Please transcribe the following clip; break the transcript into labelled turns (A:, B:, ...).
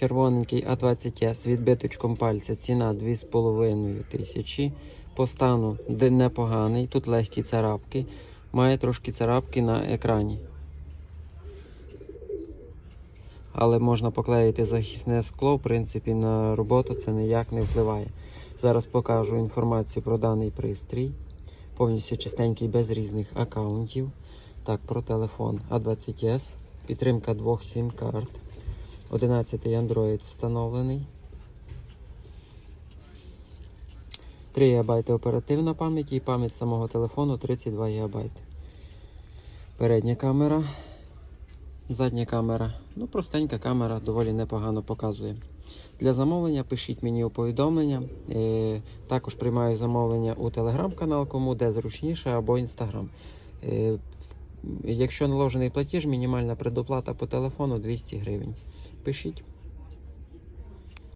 A: Червоненький А20С відбиточком пальця. Ціна 2,5 тисячі. По стану непоганий. Тут легкі царапки. Має трошки царапки на екрані. Але можна поклеїти захисне скло, в принципі, на роботу це ніяк не впливає. Зараз покажу інформацію про даний пристрій. Повністю чистенький, без різних аккаунтів. Так, про телефон A20S. Підтримка двох SIM-карт. 11 Android встановлений. 3 ГБ оперативна пам'ять і пам'ять самого телефону 32 ГБ. Передня камера. Задня камера. Ну, простенька камера, доволі непогано показує. Для замовлення пишіть мені у повідомлення. Е, також приймаю замовлення у телеграм-канал, кому де зручніше, або інстаграм. Якщо наложений платіж, мінімальна предоплата по телефону 200 гривень. Пишіть.